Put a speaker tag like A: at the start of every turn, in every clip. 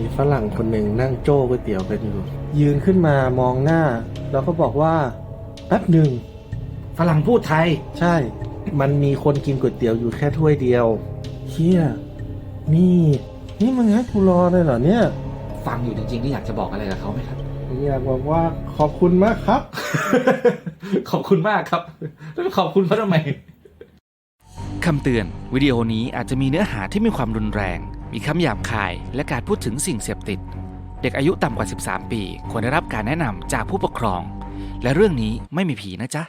A: มีฝรั่งคนหนึ่งนั่งโจ้ก๋วยเตี๋ยวกันอยู่ ยืนขึ้นมามองหน้า แล้วก็บอกว่าแป๊บหนึ่ง
B: ฝรั่งพูดไทย
A: ใช่ มันมีคนกินก๋วยเตี๋ยวอยู่แค่ถ้วยเดียวเฮียนี่ นี่มันให้กูรอเลยเหรอเนี่ย
B: ฟังอยู่จริงๆที่อยากจะบอกอะไรกับเขาไหมครับ
A: อยากบอกว่าขอบคุณมากครับ
B: ขอบคุณมากครับแล้วขอบคุณเขาทำไม
C: คำเตือน วิดีโอนี้อาจจะมีเนื้อหาที่มีความรุนแรง มีคำหยาบคายและการพูดถึงสิ่งเสพติด เด็กอายุต่ำกว่า 13 ปี ควรได้รับการแนะนำจากผู้ปกครอง และเรื่องนี้ไม่มีผีนะจ๊ะ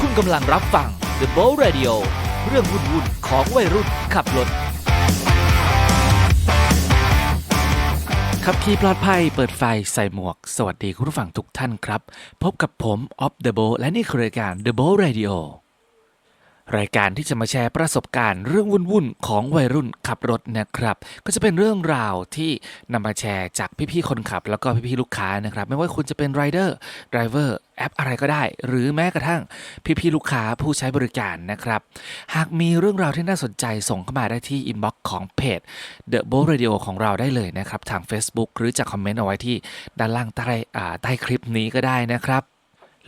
C: คุณกำลังรับฟัง The b o Radio เรื่องวุ่นๆของวัยรุ่นขับรถขับขี่ปลอดภัย เปิดไฟใส่หมวก สวัสดีคุณผู้ฟังทุกท่านครับ พบกับผมออฟเดอะโบและนี่คือรายการ The b o Radio รายการที่จะมาแชร์ประสบการณ์เรื่องวุ่นๆของวัยรุ่นขับรถนะครับ ก็จะเป็นเรื่องราวที่นำมาแชร์จากพี่ๆคนขับ แล้วก็พี่ๆลูกค้านะครับ ไม่ว่าคุณจะเป็นไรเดอร์ไดรเวอร์แอปอะไรก็ได้ หรือแม้กระทั่งพี่ๆลูกค้าผู้ใช้บริการนะครับ หากมีเรื่องราวที่น่าสนใจส่งเข้ามาได้ที่อินบ็อกซ์ของเพจ The b o Radio ของเราได้เลยนะครับ ทาง Facebook หรือจะคอมเมนต์เอาไว้ที่ด้านล่างใต้ใต้คลิปนี้ก็ได้นะครับ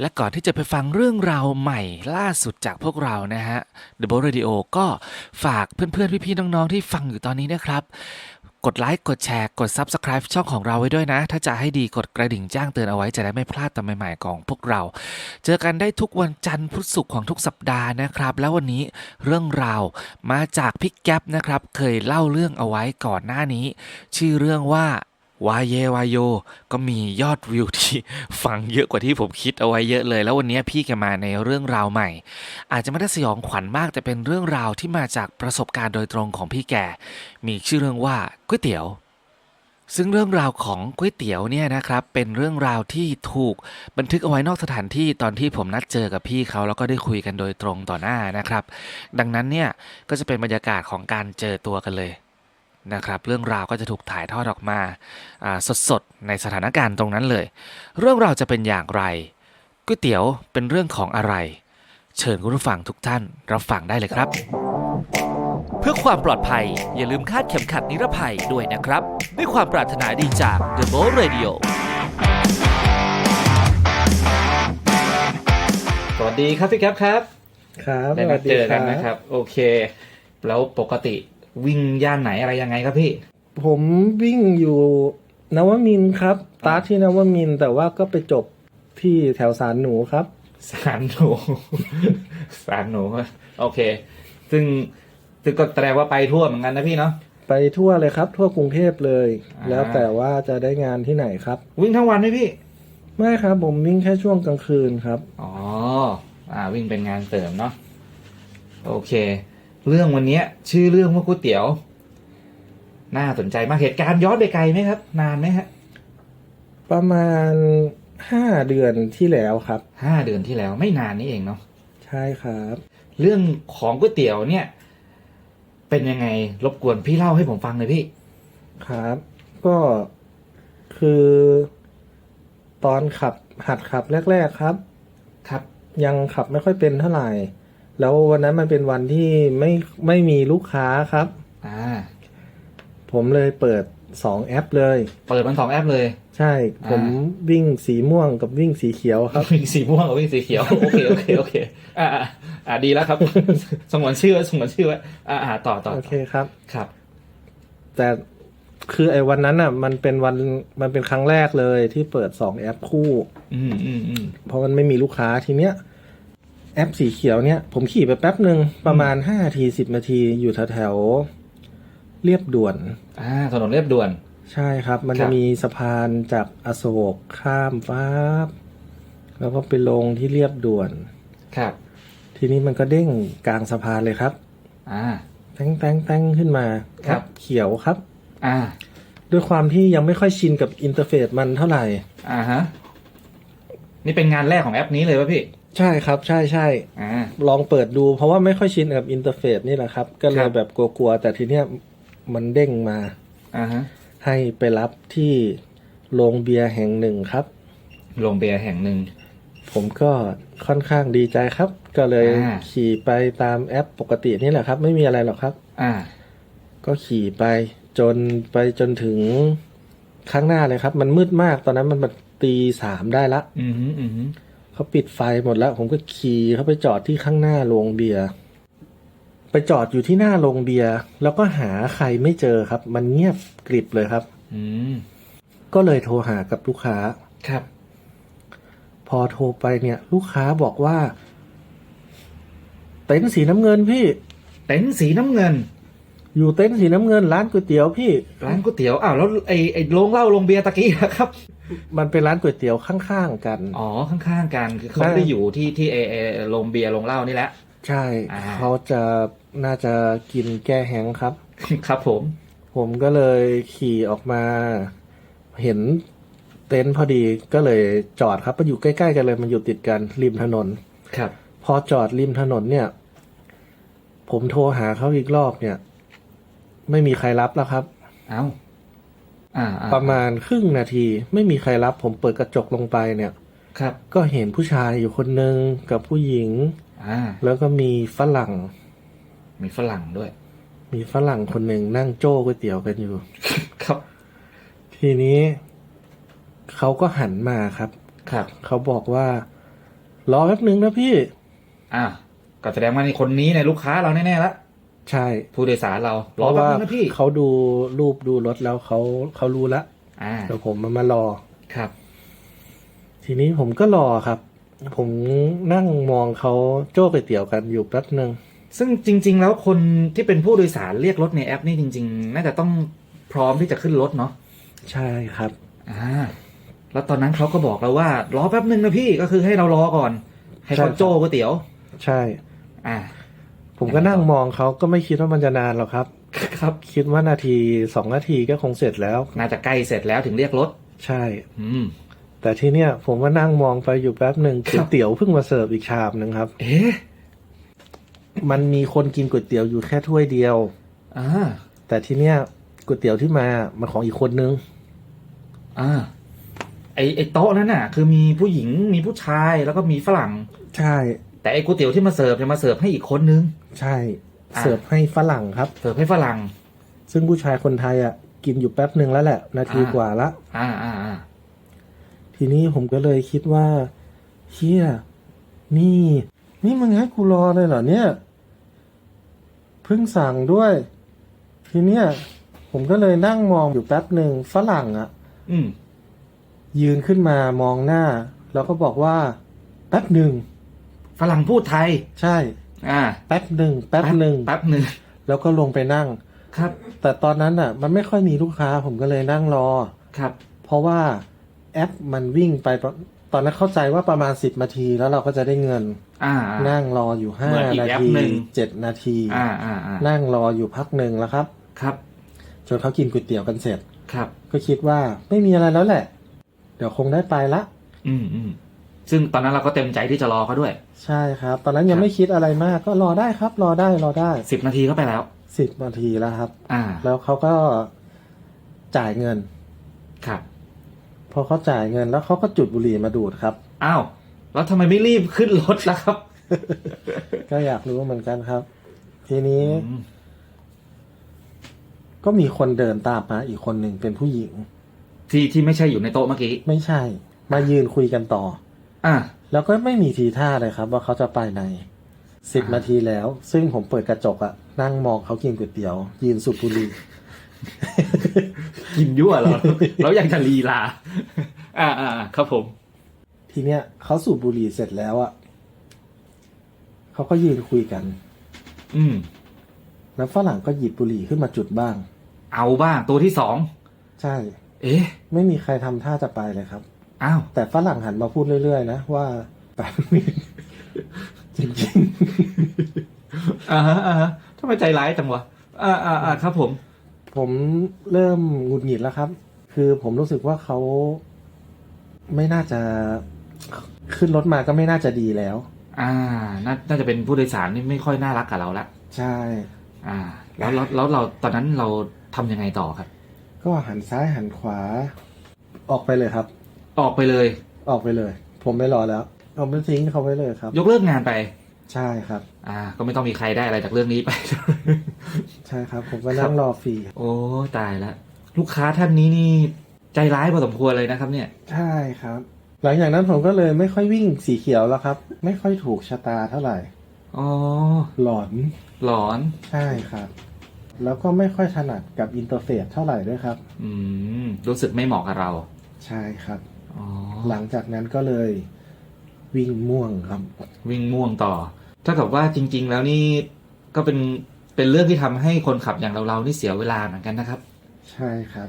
C: และก่อนที่จะไปฟังเรื่องราวใหม่ล่าสุดจากพวกเรานะฮะ The b o Radio ก็ฝากเพื่อนๆ พี่ๆ น้องๆ ที่ฟังอยู่ตอนนี้นะครับ กดไลค์ กดแชร์ กด Subscribe ช่องของเราไว้ด้วยนะ ถ้าจะให้ดีกดกระดิ่งแจ้งเตือนเอาไว้จะได้ไม่พลาดตอนใหม่ๆ ของพวกเรา เจอกันได้ทุกวันจันทร์พุธศุกร์ของทุกสัปดาห์นะครับ แล้ววันนี้เรื่องราวมาจากพี่แก๊ปนะครับ เคยเล่าเรื่องเอาไว้ก่อนหน้านี้ ชื่อเรื่องว่า วายเยวายโย ก็มียอดวิวที่ฟังเยอะกว่าที่ผมคิดเอาไว้เยอะเลย แล้ววันนี้พี่แกมาในเรื่องราวใหม่ อาจจะไม่ได้สยองขวัญมากแต่เป็นเรื่องราวที่มาจากประสบการณ์โดยตรงของพี่แก มีชื่อเรื่องว่าก๋วยเตี๋ยวซึ่งเรื่องราวของก๋วยเตี๋ยวเนี่ยนะครับเป็นเรื่องราวที่ถูกบันทึกเอาไว้นอกสถานที่ตอนที่ผมนัดเจอกับพี่เขาแล้วก็ได้คุยกันโดยตรงต่อหน้านะครับ ดังนั้นเนี่ยก็จะเป็นบรรยากาศของการเจอตัวกันเลย นะครับเรื่องราวก็จะถูกถ่ายทอดออกมาอ่าสดๆ ในสถานการณ์ตรงนั้นเลย เรื่องราวจะเป็นอย่างไรก๋วยเตี๋ยวเป็นเรื่องของอะไร เชิญคุณผู้ฟังทุกท่านรับฟังได้เลยครับ เพื่อความปลอดภัยอย่าลืมคาดเข็มขัดนิรภัยด้วยนะครับ ด้วยความปรารถนาดีจาก The b o Radio
B: สวัสดีครับพี่แก๊ปครับ
A: ครับ
B: ได้มาเจอกันนะครับ โอเค แล้วปกติ วิ่งย่านไหนอะไรยังไงครับพี่
A: ผมวิ่งอยู่นวมินทร์ครับตาร์ทที่นวมินทร์แต่ว่าก็ไปจบที่แถวสารหนูครับ
B: สารหนู สารหนูโอเค ซึ่งซึ่งก็แสดงว่าไปทั่วเหมือนกันนะพี่เนาะ
A: ไปทั่วเลยครับ ทั่วกรุงเทพเลย
B: อ่า
A: แล้วแต่ว่าจะได้งานที่ไหนครับ
B: วิ่งทั้งวันไหมพี่
A: ไม่ครับผมวิ่งแค่ช่วงกลางคืนครับ
B: อ๋อ อ่า วิ่งเป็นงานเสริมเนาะ โอเค เรื่องวันเนี้ยชื่อเรื่องว่าก๋วยเตี๋ยว น่าสนใจมากเหตุการณ์ย้อนไปไกลไหมครับ นานไหมฮะ
A: ประมาณห้าเดือนที่แล้วครับ
B: ห้าเดือนที่แล้วไม่นานนี้เองเนาะ
A: ใช่ครับ
B: เรื่องของก๋วยเตี๋ยวเนี่ย เป็นยังไงรบกวนพี่เล่าให้ผมฟังเลยพี่
A: ครับ ก็คือตอนขับหัดขับแรก ๆครับ
B: ครับ
A: ยังขับไม่ค่อยเป็นเท่าไหร่ แล้ววันนั้นมันเป็นวันที่ไม่ไม่มีลูกค้าครับ
B: อ่า
A: ผมเลยเปิดสองแอปเลย
B: เปิดมันสองแอปเลย
A: ใช่
B: อ่า
A: ผมวิ่งสีม่วงกับวิ่งสีเขียวครับ
B: วิ่งสีม่วงกับวิ่งสีเขียวโอเคโอเคโอเค อ่าอ่าอ่าดีแล้วครับสงวนชื่อไว้สงวนชื่อไว้อ่าอ่าต่อต่อ
A: โอเคครับ
B: ครับ
A: แต่คือไอ้วันนั้นอะ มันเป็นวันมันเป็นครั้งแรกเลยที่เปิดสองแอปคู่
B: อืมอืมอืม
A: เพราะมันไม่มีลูกค้าทีเนี้ย แอปสีเขียวเนี่ย ผมขี่ไปแป๊บหนึ่งประมาณห้านาทีสิบนาทีอยู่แถวแถวๆเรียบด่วน
B: อ่าถนนเรียบด่วน
A: ใช่ครับ มัน
B: ครั
A: จะ
B: บ
A: มีสะพานจากอโศกข้ามฟ้าบแล้วก็ไปลงที่เรียบด่วน
B: ครับ
A: ทีนี้มันก็เด้งกลางสะพานเลยครับ
B: อ่า
A: แต้งแต้งแต้งขึ้นมา
B: ครับ
A: แอปเขียวครับ
B: อ่า
A: ด้วยความที่ยังไม่ค่อยชินกับอินเทอร์เฟซมันเท่าไหร่
B: อ่าฮะ นี่เป็นงานแรกของแอปนี้เลยป่ะพี่
A: ใช่ครับใช่ใช่
B: อ่า
A: ลองเปิดดู เพราะว่าไม่ค่อยชินกับอินเทอร์เฟซนี่แหละครับ ก็เล
B: ครั
A: ย
B: บ
A: แบบกลัวๆ แต่ทีเนี้ยมันเด้งมา
B: อ่าฮะ
A: ให้ไปรับที่โรงเบียร์แห่งหนึ่งครับ
B: โรงเบียร์แห่งหนึ่ง
A: ผมก็ค่อนข้างดีใจครับ ก็เลย
B: อ่า
A: ขี่ไปตามแอปปกตินี่แหละครับ ไม่มีอะไรหรอกครับ
B: อ่า
A: ก็ขี่ไปจนไปจนถึงข้างหน้าเลยครับ มันมืดมากตอนนั้นมันแบบตีสามได้ละ
C: อืมฮึอืมฮึ
A: เขาปิดไฟหมดแล้ว ผมก็ขี่เข้าไปจอดที่ข้างหน้าโรงเบียร์ไปจอดอยู่ที่หน้าโรงเบียร์แล้วก็หาใครไม่เจอครับ มันเงียบกริบเลยครับ
C: อืม
A: ก็เลยโทรหากับลูกค้า
C: ครับ
A: พอโทรไปเนี่ย ลูกค้าบอกว่า เต็นท์สีน้ำเงินพี่
C: เต็นท์สีน้ำเงิน
A: อยู่เต็นท์สีน้ำเงินร้านก๋วยเตี๋ยวพี่
C: ร้านก๋วยเตี๋ยวอ้าวแล้วไอ้ไอ้โรงเหล้าโรงเบียร์ตะกี้อะครับ
A: มันเป็นร้านก๋วยเตี๋ยวข้างๆกัน
C: อ๋อข้างๆกันคือเขา
A: ใช่
C: ไม่ได้อยู่ที่ที่เอเอโรงเบียร์โรงเหล้านี่แหละ
A: ใช่
C: อ่า
A: เขาจะน่าจะกินแก้แห้งครับ
C: ครับผม
A: ผมก็เลยขี่ออกมา เห็นเต็นท์พอดีก็เลยจอดครับมันอยู่ใกล้ๆกันเลยมันอยู่ติดกันริมถนน
C: ครับ
A: พอจอดริมถนนเนี่ย ผมโทรหาเขาอีกรอบเนี่ย ไม่มีใครรับแล้วครับ
C: เอ้าอ่าอ่า
A: ประมาณครึ่งนาที ไม่มีใครรับผมเปิดกระจกลงไปเนี่ย
C: ครับ
A: ก็เห็นผู้ชายอยู่คนนึงกับผู้หญิง
C: อ่า
A: แล้วก็มีฝรั่ง
C: มีฝรั่งด้วย
A: มีฝรั่งคนหนึ่งนั่งโจ้ก๋วยเตี๋ยวกันอยู่
C: ครับ
A: ทีนี้เขาก็หันมาครับ
C: ครับ
A: เขาบอกว่า รอแป๊บนึงนะพี่
C: อ่าก็แสดงว่านี่คนนี้เนี่ยลูกค้าเราแน่ๆละ
A: ใช่
C: ผู้โดยสารเรา
A: เพ
C: รอ
A: ราะ
C: แป๊บ
A: ว่า
C: นึงนะพี่
A: เขาดูรูปดูรถแล้วเขาเขารู้ละ
C: อ่า
A: เดี๋ยวผมมามารอ
C: ครับ
A: ทีนี้ผมก็รอครับ ผมนั่งมองเขาโจ้ก๋วยเตี๋ยวกันอยู่แป๊บหนึ่ง
C: ซึ่งจริง ๆ แล้วคนที่เป็นผู้โดยสารเรียกรถในแอปนี่จริง ๆ น่าจะต้องพร้อมที่จะขึ้นรถเนาะ
A: ใช่ครับ
C: อ่า แล้วตอนนั้นเขาก็บอกเราว่ารอแป๊บนึงนะพี่ก็คือให้เรารอก่อน ให้เขา
A: ใช่ครับ
C: โจ้ก๋วยเตี๋ยว
A: ใช่
C: อ่า
A: ผมก็นั่งมองเขาก็ไม่คิดว่ามันจะนานหรอกครับ
C: ครับ
A: คิดว่านาทีสองนาทีก็คงเสร็จแล้ว
C: น่าจะใกล้เสร็จแล้วถึงเรียกรถ
A: ใช่
C: อืม
A: แต่ที่เนี้ยผมก็นั่งมองไปอยู่แป๊บหนึ่ง
C: ครับ
A: ก๋วยเตี๋ยวเพิ่งมาเสิร์ฟอีกชามหนึ่งครับ
C: เอ๊ะ
A: มันมีคนกินก๋วยเตี๋ยวอยู่แค่ถ้วยเดียว
C: อ่า
A: แต่ที่เนี้ยก๋วยเตี๋ยวที่มามันของอีกคนนึง
C: อ่า ไอไอโต๊ะนั้นน่ะ คือมีผู้หญิงมีผู้ชายแล้วก็มีฝรั่ง
A: ใช่
C: แต่ไอก๋วยเตี๋ยวที่มาเสิร์ฟเนี่ยมาเสิร์ฟให้อีกคนนึง
A: ใช่
C: อ่า
A: เสิร์ฟให้ฝรั่งครับ
C: เสิร์ฟให้ฝรั่ง
A: ซึ่งผู้ชายคนไทยอะกินอยู่แป๊บหนึ่งแล้วแหละ นาที
C: อ่า
A: กว่าละ
C: อ่าอ่าอ่า
A: ทีนี้ผมก็เลยคิดว่าเฮียนี่ นี่มึงให้กูรอเลยเหรอเนี่ยเพิ่งสั่งด้วย ทีเนี้ยผมก็เลยนั่งมองอยู่แป๊บหนึ่งฝรั่งอะ
C: อืม
A: ยืนขึ้นมามองหน้า แล้วก็บอกว่า แป๊บหนึ่ง
C: ฝรั่งพูดไทย
A: ใช่
C: อ่า
A: แป๊บหนึ่งแป๊บหนึ่ง
C: แป๊บหนึ่ง
A: แล้วก็ลงไปนั่ง
C: ครับ
A: แต่ตอนนั้นอะ มันไม่ค่อยมีลูกค้าผมก็เลยนั่งรอ
C: ครับ
A: เพราะว่าแอปมันวิ่งไปตอนตอนนั้นเข้าใจว่าประมาณสิบนาทีแล้วเราก็จะได้เงิน
C: อ่า
A: นั่งรออยู่ห้า
C: เหมือนอีก
A: นา
C: แอป
A: ที
C: หนึ่ง
A: เจ็ดนาที
C: อ่าอ่าอ่า
A: นั่งรออยู่พักหนึ่งแล้วครับ
C: ครับ
A: จนเขากินก๋วยเตี๋ยวกันเสร็จ
C: ครับ
A: ก็คิดว่าไม่มีอะไรแล้วแหละ เดี๋ยวคงได้ไปละ
C: อืมอืม ซึ่งตอนนั้นเราก็เต็มใจที่จะรอเขาด้วย
A: ใช่ครับ ตอนนั้นยั
C: ค
A: ง
C: รับ
A: ไม่คิดอะไรมาก ก็รอได้ครับ รอได้รอได้
C: สิบนาทีก็ไปแล้ว
A: สิบนาทีแล้วครับ
C: อ่า
A: แล้วเขาก็จ่ายเงิน
C: ครับ
A: พอเขาจ่ายเงินแล้วเขาก็จุดบุหรี่มาดูดครับ
C: อ้าว แล้วทำไมไม่รีบขึ้นรถล่ะครับ
A: ก็อยากรู้เหมือนกันครับ ทีนี้
C: อืม
A: ก็มีคนเดินตามมาอีกคนหนึ่งเป็นผู้หญิง
C: ที่ที่ไม่ใช่อยู่ในโต๊ะเมื่อกี้
A: ไม่ใช่ มายืนคุยกันต่อ
C: อ่า
A: แล้วก็ไม่มีทีท่าเลยครับ ว่าเขาจะไปไหนสิบ
C: อ่า
A: นาทีแล้ว ซึ่งผมเปิดกระจกอะนั่งมองเขากินก๋วยเตี๋ยวยืนสูบบุหรี่
C: กินยั่วเหรอแล้วยังจะลีลาอ่าอ่าอ่าครับผม
A: ทีเนี้ยเขาสูบบุหรี่เสร็จแล้วอะเขาก็ยืนคุยกัน
C: อืม
A: แล้วฝรั่งก็หยิบบุหรี่ขึ้นมาจุดบ้าง เอา
C: บ้างตัวที่สอง
A: ใช่
C: เอ๊ะ
A: ไม่มีใครทำท่าจะไปเลยครับ
C: อ้าว
A: แต่ฝรั่งหันมาพูดเรื่อยๆนะว่าแป๊บนึงจริง
C: อ่าฮะอ่าฮะทำไมใจร้ายจังวะอ่าอ่าอ่าครับผม
A: ๆผมเริ่มหงุดหงิดแล้วครับ คือผมรู้สึกว่าเขาไม่น่าจะขึ้นรถมาก็ไม่น่าจะดีแล้ว
C: อ่าน่าน่าจะเป็นผู้โดยสารที่ไม่ค่อยน่ารักกับเราละ
A: ใช่
C: อ่า แล้วแล้วแล้วเราตอนนั้นเราทำยังไงต่อครับ
A: ก็หันซ้ายหันขวา ออกไปเลยครับ
C: ออกไปเลย
A: ออกไปเลย ผมไม่รอแล้วเอาไปทิ้งเขาไว้เลยครับ
C: ยกเลิกงานไป
A: ใช่ครับ
C: อ่า ก็ไม่ต้องมีใครได้อะไรจากเรื่องนี้ไป
A: ใช่ครับ ผมก็นั่งรอฟรี
B: โอ้ตายละลูกค้าท่านนี้นี่ใจร้ายพอสมควรเลยนะครับ เนี่ย
A: ใช่ครับ หลังจากนั้นผมก็เลยไม่ค่อยวิ่งสีเขียวแล้วครับ ไม่ค่อยถูกชะตาเท่าไหร่
B: อ๋อ
A: หลอน
B: หลอน
A: ใช่ครับ แล้วก็ไม่ค่อยถนัดกับอินเทอร์เฟซเท่าไหร่ด้วยครับ
B: อืมรู้สึกไม่เหมาะกับเรา
A: ใช่ครับ
B: อ๋อ
A: หลังจากนั้นก็เลยวิ่งม่วงครับ
B: วิ่งม่วงต่อ ถ้ากับว่าจริง ๆ แล้วนี่ก็เป็นเป็นเรื่องที่ทำให้คนขับอย่างเราเราๆนี่เสียเวลาเหมือนกันนะครับ
A: ใช่ครับ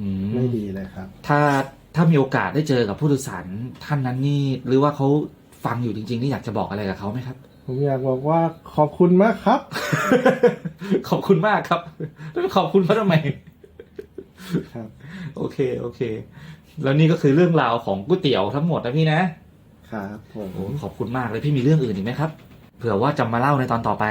B: อืม
A: ไม่ดีเลยครับ
B: ถ้าถ้ามีโอกาสได้เจอกับผู้โดยสารท่านนั้นนี่ หรือว่าเขาฟังอยู่จริงๆ นี่อยากจะบอกอะไรกับเขาไหมครับ
A: ผมอยากบอกว่าขอบคุณมากครับ
B: ขอบคุณมากครับแล้วขอบคุณเขาทำไม
A: ครับ
B: โอเค โอเค แล้วนี่ก็คือเรื่องราวของก๋วยเตี๋ยวทั้งหมดนะพี่นะ
A: ครับผม
B: โอ้ขอบคุณมากเลยพี่มีเรื่องอื่นอีกไหมครับ เผื่อว่าจะมาเล่าในตอนต่อไป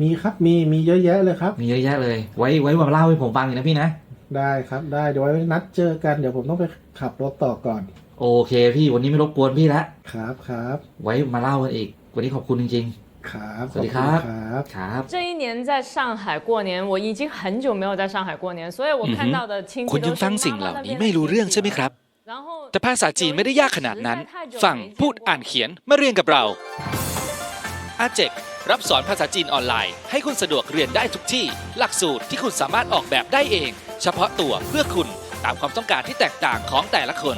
A: มีครับมีมีเยอะแยะเลยครับ
B: มีเยอะแยะเลย ไว้ไว้มาเล่าให้ผมฟังอีกนะพี่นะ
A: ได้ครับได้เดี๋ยวไว้นัดเจอกันเดี๋ยวผมต้องไปขับรถต่อก่อน
B: โอเค พี่วันนี้ไม่รบกวนพี่ละ
A: ครับครับ
B: ไว้มาเล่ากันอีกวันนี้ขอบคุณจริงๆ
A: ครับ
B: สวัสดีครับ
A: ครับ
D: 这一年在上海过年我已经很久没有在上海过年所以我看到的亲戚
C: คุณยังฟังสิ่งเหล่านี้ไม่รู้เรื่องใช่ไหมครับ แต่ภาษาจีนไม่ได้ยากขนาดนั้น ฟังพูดอ่านเขียนมาเรียนกับเราอาเจกรับสอนภาษาจีนออนไลน์ ให้คุณสะดวกเรียนได้ทุกที่ หลักสูตรที่คุณสามารถออกแบบได้เอง เฉพาะตัวเพื่อคุณตามความต้องการที่แตกต่างของแต่ละคน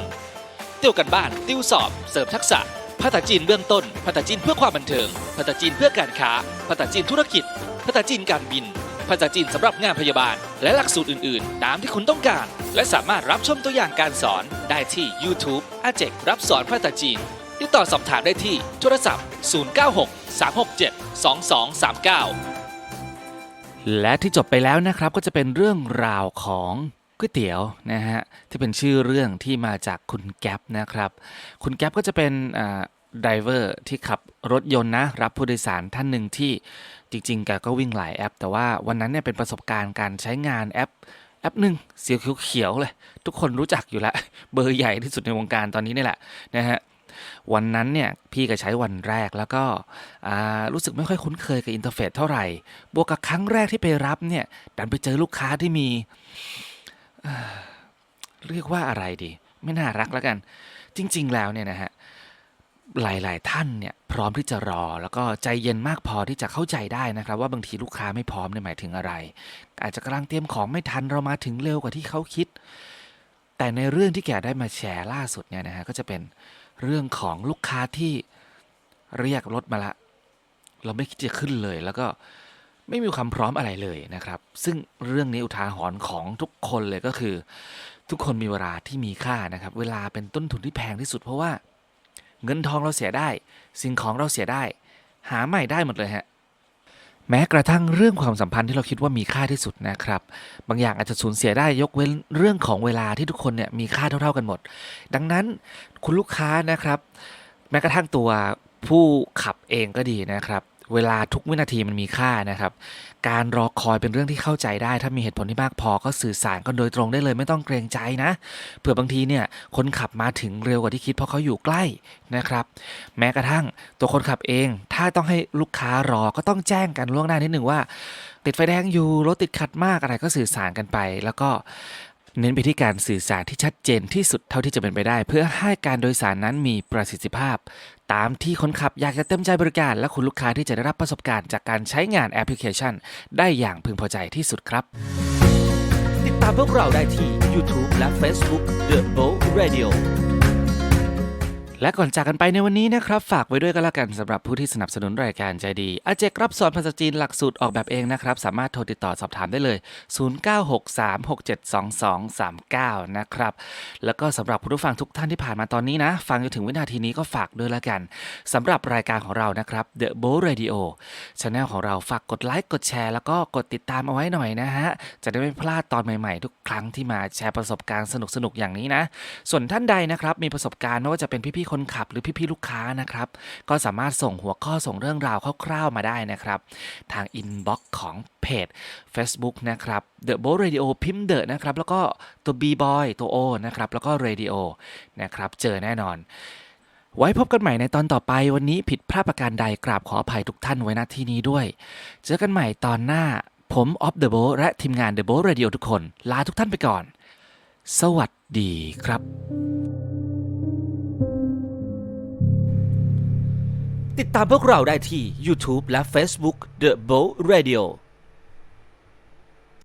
C: ติวกันบ้าน ติวสอบ เสริมทักษะ ภาษาจีนเบื้องต้น ภาษาจีนเพื่อความบันเทิง ภาษาจีนเพื่อการค้า ภาษาจีนธุรกิจ ภาษาจีนการบิน ภาษาจีนสำหรับงานพยาบาล และหลักสูตรอื่นๆ ตามที่คุณต้องการ และสามารถรับชมตัวอย่างการสอนได้ที่ YouTube อาเจกรับสอนภาษาจีน ติดต่อสอบถามได้ที่โทรศัพท์ 096 367 2239 และที่จบไปแล้วนะครับก็จะเป็นเรื่องราวของก๋วยเตี๋ยวนะฮะที่เป็นชื่อเรื่องที่มาจากคุณแก๊ปนะครับ คุณแก๊ปก็จะเป็นไดเวอร์ที่ขับรถยนต์นะรับผู้โดยสารท่านหนึ่งที่ จริงๆ แกก็วิ่งหลายแอป แต่ว่าวันนั้นเนี่ยเป็นประสบการณ์การใช้งานแอปแอปหนึ่งเสียวเขียวๆเลย ทุกคนรู้จักอยู่แล้ว เบอร์ใหญ่ที่สุดในวงการตอนนี้นี่แหละนะฮะวันนั้นเนี่ยพี่ก็ใช้วันแรกแล้วก็อ่ารู้สึกไม่ค่อยคุ้นเคยกับอินเทอร์เฟซเท่าไหร่ บวกกับครั้งแรกที่ไปรับเนี่ยดันไปเจอลูกค้าที่มีเรียกว่าอะไรดี ไม่น่ารักแล้วกัน จริง ๆ แล้วเนี่ยนะฮะ หลาย ๆ ท่านเนี่ยพร้อมที่จะรอ แล้วก็ใจเย็นมากพอที่จะเข้าใจได้นะครับ ว่าบางทีลูกค้าไม่พร้อมเนี่ยหมายถึงอะไร อาจจะกำลังเตรียมของไม่ทันเรามาถึงเร็วกว่าที่เขาคิด แต่ในเรื่องที่แกได้มาแชร์ล่าสุดเนี่ยนะฮะก็จะเป็นเรื่องของลูกค้าที่เรียกรถมาละ เราไม่คิดจะขึ้นเลย แล้วก็ไม่มีความพร้อมอะไรเลยนะครับ ซึ่งเรื่องนี้อุทาหรณ์ของทุกคนเลยก็คือ ทุกคนมีเวลาที่มีค่านะครับ เวลาเป็นต้นทุนที่แพงที่สุดเพราะว่า เงินทองเราเสียได้ สิ่งของเราเสียได้ หาใหม่ได้หมดเลยฮะแม้กระทั่งเรื่องความสัมพันธ์ที่เราคิดว่ามีค่าที่สุดนะครับ บางอย่างอาจจะสูญเสียได้ยกเว้นเรื่องของเวลาที่ทุกคนเนี่ยมีค่าเท่า ๆกันหมด ดังนั้นคุณลูกค้านะครับ แม้กระทั่งตัวผู้ขับเองก็ดีนะครับ เวลาทุกวินาทีมันมีค่านะครับ การรอคอยเป็นเรื่องที่เข้าใจได้ ถ้ามีเหตุผลที่มากพอก็สื่อสารกันโดยตรงได้เลยไม่ต้องเกรงใจนะเผื่อบางทีเนี่ยคนขับมาถึงเร็วกว่าที่คิดเพราะเขาอยู่ใกล้นะครับ แม้กระทั่งตัวคนขับเอง ถ้าต้องให้ลูกค้ารอก็ต้องแจ้งกันล่วงหน้านิดหนึ่งว่า ติดไฟแดงอยู่รถติดขัดมากอะไรก็สื่อสารกันไป แล้วก็ เน้นไปที่การสื่อสารที่ชัดเจนที่สุดเท่าที่จะเป็นไปได้ เพื่อให้การโดยสารนั้นมีประสิทธิภาพ ตามที่คนขับอยากจะเต็มใจบริการ และคุณลูกค้าที่จะได้รับประสบการณ์จากการใช้งานแอปพลิเคชัน ได้อย่างพึงพอใจที่สุดครับ ติดตามพวกเราได้ที่ YouTube และ Facebook The Bow Radio และก่อนจากกันไปในวันนี้นะครับ ฝากไว้ด้วยกันละกันสำหรับผู้ที่สนับสนุนรายการใจดี อาเจกรับสอนภาษาจีนหลักสูตรออกแบบเองนะครับ สามารถโทรติดต่อสอบถามได้เลย 0963672239 นะครับ แล้วก็สำหรับผู้ฟังทุกท่านที่ผ่านมาตอนนี้นะ ฟังจนถึงวินาทีนี้ก็ฝากด้วยละกันสำหรับรายการของเรานะครับ The b o Radio Channel ของเราฝากกดไลค์กดแชร์แล้วก็กดติดตามเอาไว้หน่อยนะฮะจะได้ไม่พลาดตอนใหม่ๆ ทุกครั้งที่มาแชร์ประสบการณ์สนุกๆอย่างนี้นะ ส่วนท่านใดนะครับมีประสบการณ์ไม่ว่าจะเป็นพี่ๆคนขับหรือพี่ๆลูกค้านะครับ ก็สามารถส่งหัวข้อส่งเรื่องราวคร่าวๆมาได้นะครับ ทางอินบ็อกซ์ของเพจ Facebook นะครับ The b o r a d i o พิมพ์เดอะนะครับ แล้วก็ตัว B Boy ตัวโอนะครับ แล้วก็ Radio นะครับ เจอแน่นอน ไว้พบกันใหม่ในตอนต่อไปวันนี้ผิดพลาดประการใดกราบขออภัยทุกท่านไว้ณที่นี้ด้วย เจอกันใหม่ตอนหน้าผมออฟเดอะโบและทีมงานเดอะโบ Radio ทุกคน ลาทุกท่านไปก่อน สวัสดีครับ ติดตามพวกเราได้ที่ YouTube และ Facebook The Bow Radio